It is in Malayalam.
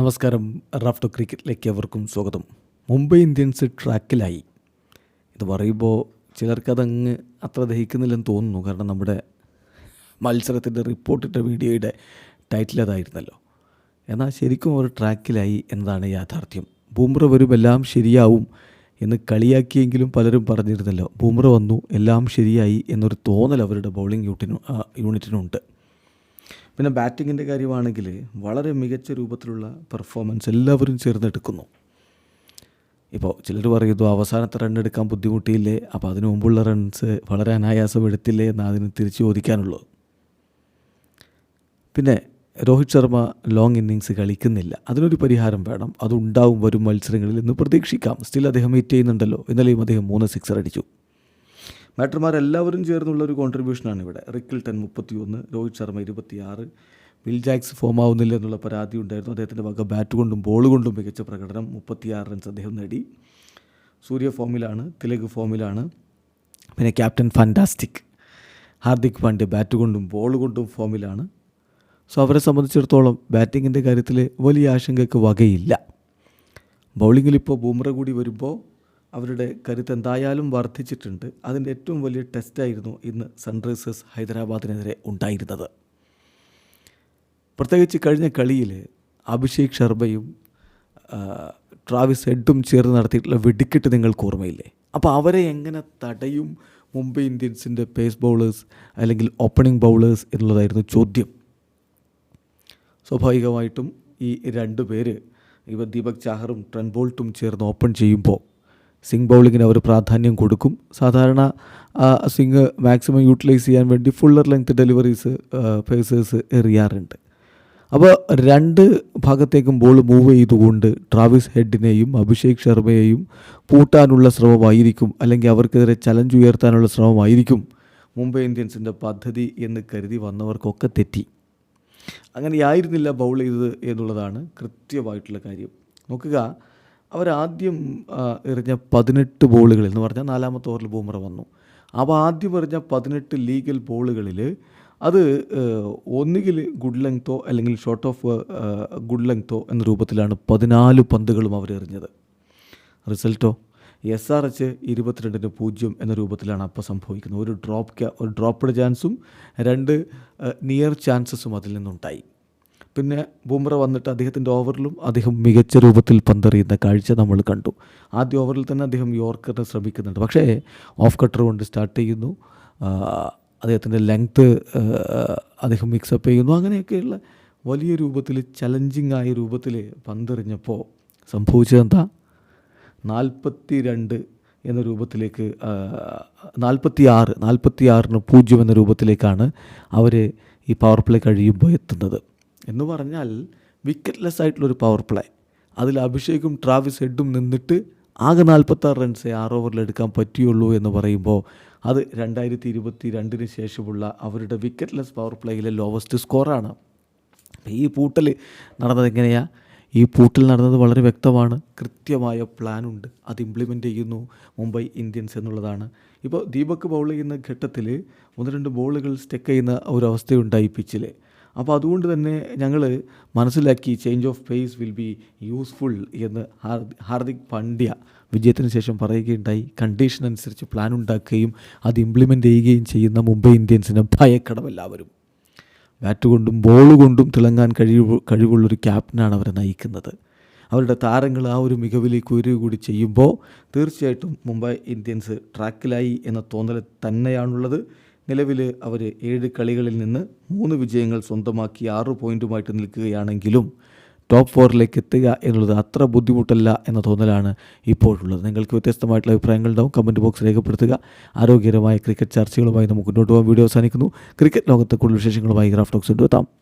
നമസ്കാരം. റാഫ്റ്റോ ക്രിക്കറ്റിലേക്ക് അവർക്കും സ്വാഗതം. മുംബൈ ഇന്ത്യൻസ് ട്രാക്കിലായി. ഇത് പറയുമ്പോൾ ചിലർക്കതങ്ങ് അത്ര ദഹിക്കുന്നില്ലെന്ന് തോന്നുന്നു. കാരണം നമ്മുടെ മത്സരത്തിന്റെ റിപ്പോർട്ടിട്ട വീഡിയോയുടെ ടൈറ്റിൽ അതായിരുന്നല്ലോ. എന്നാൽ ശരിക്കും അവർ ട്രാക്കിലായി എന്നതാണ് യാഥാർത്ഥ്യം. ബൂമ്ര വരും എല്ലാം ശരിയാവും എന്ന് കളിയാക്കിയെങ്കിലും പലരും പറഞ്ഞിരുന്നല്ലോ. ബൂമ്ര വന്നു എല്ലാം ശരിയായി എന്നൊരു തോന്നൽ അവരുടെ ബൗളിംഗ് യൂട്ടിനും യൂണിറ്റിനുണ്ട്. പിന്നെ ബാറ്റിങ്ങിന്റെ കാര്യമാണെങ്കിൽ വളരെ മികച്ച രൂപത്തിലുള്ള പെർഫോമൻസ് എല്ലാവരും ചേർന്നെടുക്കുന്നു. ഇപ്പോൾ ചിലർ പറയുന്നു അവസാനത്തെ റൺ എടുക്കാൻ ബുദ്ധിമുട്ടിയില്ലേ അപ്പോൾ അതിനു മുമ്പുള്ള റൺസ് വളരെ അനായാസം എടുത്തില്ലേ എന്ന് അതിന് തിരിച്ചു ചോദിക്കാനുള്ളൂ പിന്നെ രോഹിത് ശർമ്മ ലോങ് ഇന്നിങ്സ് കളിക്കുന്നില്ല. അതിനൊരു പരിഹാരം വേണം. അതുണ്ടാവും വരും മത്സരങ്ങളിൽ എന്ന് പ്രതീക്ഷിക്കാം. സ്റ്റിൽ അദ്ദേഹം ഹിറ്റ് ചെയ്യുന്നുണ്ടല്ലോ. ഇന്നലെയും അദ്ദേഹം മൂന്ന് സിക്സർ അടിച്ചു. ബാറ്റർമാരെല്ലാവരും ചേർന്നുള്ള ഒരു കോൺട്രിബ്യൂഷനാണ് ഇവിടെ. റിക്കിൾട്ടൺ മുപ്പത്തി ഒന്ന് രോഹിത് ശർമ്മ ഇരുപത്തിയാറ് വിൽ ജാക്സ് ഫോം ആവുന്നില്ല എന്നുള്ള പരാതി ഉണ്ടായിരുന്നു. അദ്ദേഹത്തിന്റെ വക ബാറ്റ് കൊണ്ടും ബോൾ കൊണ്ടും മികച്ച പ്രകടനം മുപ്പത്തിയാറ് റൺസ് അദ്ദേഹം നേടി. സൂര്യ ഫോമിലാണ് തിലക് ഫോമിലാണ് പിന്നെ captain fantastic Hardik Pandya bat കൊണ്ടും ബോൾ കൊണ്ടും ഫോമിലാണ് സോ അവരെ സംബന്ധിച്ചിടത്തോളം ബാറ്റിങ്ങിന്റെ കാര്യത്തിൽ വലിയ ആശങ്കയ്ക്ക് വകയില്ല. ബൗളിങ്ങിൽ ഇപ്പോൾ ബൂമ്ര കൂടി വരുമ്പോൾ അവരുടെ കരുത്ത് എന്തായാലും വർദ്ധിച്ചിട്ടുണ്ട്. അതിന്റെ ഏറ്റവും വലിയ ടെസ്റ്റായിരുന്നു ഇന്ന് സൺറൈസേഴ്സ് ഹൈദരാബാദിനെതിരെ ഉണ്ടായിരുന്നത്. പ്രത്യേകിച്ച് കഴിഞ്ഞ കളിയിൽ അഭിഷേക് ശർമ്മയും ട്രാവിസ് ഹെഡും ചേർന്ന് നടത്തിയിട്ടുള്ള വെടിക്കെട്ട് നിങ്ങൾക്ക് ഓർമ്മയില്ലേ? അപ്പോൾ അവരെ എങ്ങനെ തടയും മുംബൈ ഇന്ത്യൻസിന്റെ പേസ് ബൗളേഴ്സ് അല്ലെങ്കിൽ ഓപ്പണിംഗ് ബൗളേഴ്സ് എന്നുള്ളതായിരുന്നു ചോദ്യം. സ്വാഭാവികമായിട്ടും ഈ രണ്ട് പേര് ഇവ ദീപക് ചാഹറും ട്രൻബോൾട്ടും ചേർന്ന് ഓപ്പൺ ചെയ്യുമ്പോൾ സിംഗ് ബൗളിങ്ങിന് അവർ പ്രാധാന്യം കൊടുക്കും. സാധാരണ സ്വിങ് മാക്സിമം യൂട്ടിലൈസ് ചെയ്യാൻ വേണ്ടി ഫുള്ളർ ലെങ്ത് ഡെലിവറീസ് പേസേഴ്സ് എറിയാറുണ്ട്. അപ്പോൾ രണ്ട് ഭാഗത്തേക്കും ബോൾ മൂവ് ചെയ്തുകൊണ്ട് ട്രാവിസ് ഹെഡിനെയും അഭിഷേക് ശർമ്മയെയും പൂട്ടാനുള്ള ശ്രമമായിരിക്കും അല്ലെങ്കിൽ അവർക്കെതിരെ ചലഞ്ച് ഉയർത്താനുള്ള ശ്രമമായിരിക്കും മുംബൈ ഇന്ത്യൻസിന്റെ പദ്ധതി എന്ന് കരുതി വന്നവർക്കൊക്കെ തെറ്റി. അങ്ങനെയായിരുന്നില്ല ബൗൾ ചെയ്തത് എന്നുള്ളതാണ് കൃത്യമായിട്ടുള്ള കാര്യം. നോക്കുക അവരാദ്യം എറിഞ്ഞ പതിനെട്ട് ബോളുകളിൽ എന്ന് പറഞ്ഞാൽ നാലാമത്തെ ഓവറിൽ ബൂമറ വന്നു. അപ്പോൾ ആദ്യം എറിഞ്ഞ പതിനെട്ട് ലീഗൽ ബോളുകളിൽ അത് ഒന്നുകിൽ ഗുഡ് ലെങ്തോ അല്ലെങ്കിൽ ഷോർട്ട് ഓഫ് ഗുഡ് ലെങ്തോ എന്ന രൂപത്തിലാണ് പതിനാല് പന്തുകളും അവർ എറിഞ്ഞത്. റിസൾട്ടോ? എസ് ആർ എച്ച് ഇരുപത്തിരണ്ടിന് പൂജ്യം എന്ന രൂപത്തിലാണ് അപ്പോൾ സംഭവിക്കുന്നത്. ഒരു ഡ്രോപ്പ് ഒരു ഡ്രോപ്പ്ഡ് ചാൻസും രണ്ട് നിയർ ചാൻസസും അതിൽ നിന്നുണ്ടായി. പിന്നെ ബുംറ വന്നിട്ട് അദ്ദേഹത്തിന്റെ ഓവറിലും അദ്ദേഹം മികച്ച രൂപത്തിൽ പന്തെറിയുന്ന കാഴ്ച നമ്മൾ കണ്ടു. ആദ്യ ഓവറിൽ തന്നെ അദ്ദേഹം യോർക്കറിനെ ശ്രമിക്കുന്നുണ്ട്. പക്ഷേ ഓഫ് കട്ടർ കൊണ്ട് സ്റ്റാർട്ട് ചെയ്യുന്നു. അദ്ദേഹത്തിന്റെ ലെങ്ത്ത് അദ്ദേഹം മിക്സപ്പ് ചെയ്യുന്നു. അങ്ങനെയൊക്കെയുള്ള വലിയ രൂപത്തിൽ ചലഞ്ചിങ് ആയ രൂപത്തിൽ പന്തെറിഞ്ഞപ്പോൾ സംഭവിച്ചതെന്താ നാൽപ്പത്തി രണ്ട് എന്ന രൂപത്തിലേക്ക് നാൽപ്പത്തി ആറ് നാൽപ്പത്തി ആറിന് പൂജ്യം എന്ന രൂപത്തിലേക്കാണ് അവർ ഈ പവർ പ്ലേ കഴിയുമ്പോൾ എത്തുന്നത്. എന്ന് പറഞ്ഞാൽ വിക്കറ്റ്ലെസ് ആയിട്ടുള്ളൊരു പവർ പ്ലേ അതിൽ അഭിഷേകും ട്രാവിസ് ഹെഡും നിന്നിട്ട് ആകെ നാൽപ്പത്താറ് റൺസേ ആറ് ഓവറിൽ എടുക്കാൻ പറ്റിയുള്ളൂ എന്ന് പറയുമ്പോൾ അത് രണ്ടായിരത്തി ഇരുപത്തി രണ്ടിന് ശേഷമുള്ള അവരുടെ വിക്കറ്റ്ലെസ് പവർ പ്ലേയിലെ ലോവസ്റ്റ് സ്കോറാണ് ഈ പൂട്ടൽ നടന്നത് എങ്ങനെയാണ് ഈ പൂട്ടിൽ നടന്നത് വളരെ വ്യക്തമാണ്. കൃത്യമായ പ്ലാനുണ്ട് അത് ഇംപ്ലിമെന്റ് ചെയ്യുന്നു മുംബൈ ഇന്ത്യൻസ് എന്നുള്ളതാണ്. ഇപ്പോൾ ദീപക് ബൗൾ ചെയ്യുന്ന ഘട്ടത്തിൽ ഒന്ന് രണ്ട് ബോളുകൾ സ്റ്റെക്ക് ചെയ്യുന്ന ഒരു അവസ്ഥയുണ്ടായി പിച്ചിൽ അപ്പോൾ അതുകൊണ്ട് തന്നെ ഞങ്ങൾ മനസ്സിലാക്കി change of pace will be useful എന്ന് ഹാർദി ഹാർദിക് പാണ്ഡ്യ വിജയത്തിന് ശേഷം പറയുകയുണ്ടായി. കണ്ടീഷൻ അനുസരിച്ച് പ്ലാൻ ഉണ്ടാക്കുകയും അത് ഇംപ്ലിമെന്റ് ചെയ്യുകയും ചെയ്യുന്ന മുംബൈ ഇന്ത്യൻസിന് ഭയക്കടമെല്ലാവരും ബാറ്റ് കൊണ്ടും ബോൾ കൊണ്ടും തിളങ്ങാൻ കഴിവ് കഴിവുള്ളൊരു ക്യാപ്റ്റനാണ് അവരെ നയിക്കുന്നത്. അവരുടെ താരങ്ങൾ ആ ഒരു മികവിലേക്ക് ഒരു കൂടി ചെയ്യുമ്പോൾ തീർച്ചയായിട്ടും മുംബൈ ഇന്ത്യൻസ് ട്രാക്കിലായി എന്ന തോന്നൽ തന്നെയാണുള്ളത്. നിലവിൽ അവർ ഏഴ് കളികളിൽ നിന്ന് മൂന്ന് വിജയങ്ങൾ സ്വന്തമാക്കി ആറ് പോയിന്റുമായിട്ട് നിൽക്കുകയാണെങ്കിലും ടോപ്പ് ഫോറിലേക്ക് എത്തുക എന്നുള്ളത് അത്ര ബുദ്ധിമുട്ടല്ല എന്ന തോന്നലാണ് ഇപ്പോഴുള്ളത്. നിങ്ങൾക്ക് വ്യത്യസ്തമായിട്ടുള്ള അഭിപ്രായങ്ങൾ ഉണ്ടാവും. കമന്റ് ബോക്സ് രേഖപ്പെടുത്തുക. ആരോഗ്യകരമായ ക്രിക്കറ്റ് ചർച്ചകളുമായി നമുക്ക് മുന്നോട്ട് പോകാൻ വീഡിയോ അവസാനിക്കുന്നു. ക്രിക്കറ്റ് ലോകത്തെ കൂടുതൽ വിശേഷങ്ങളുമായി ഗ്രാഫ് ടോക്സ് കൊണ്ടുവെത്താം